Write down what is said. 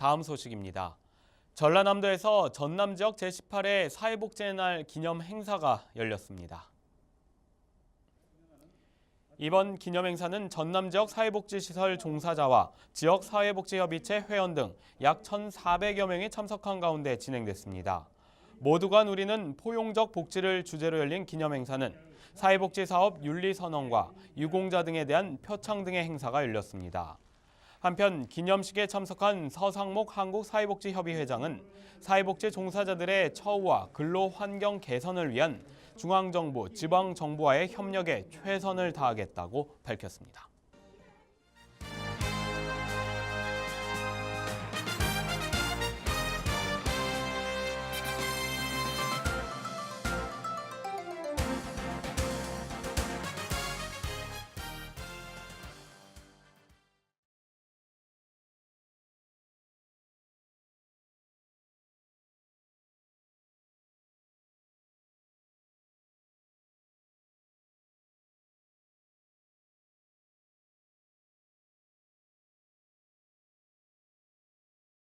다음 소식입니다. 전라남도에서 전남 지역 제18회 사회복지의 날 기념 행사가 열렸습니다. 이번 기념 행사는 전남 지역 사회복지시설 종사자와 지역 사회복지협의체 회원 등 약 1,400여 명이 참석한 가운데 진행됐습니다. 모두가 누리는 포용적 복지를 주제로 열린 기념 행사는 사회복지 사업 윤리 선언과 유공자 등에 대한 표창 등의 행사가 열렸습니다. 한편 기념식에 참석한 서상목 한국사회복지협의 회장은 사회복지 종사자들의 처우와 근로 환경 개선을 위한 중앙정부, 지방정부와의 협력에 최선을 다하겠다고 밝혔습니다.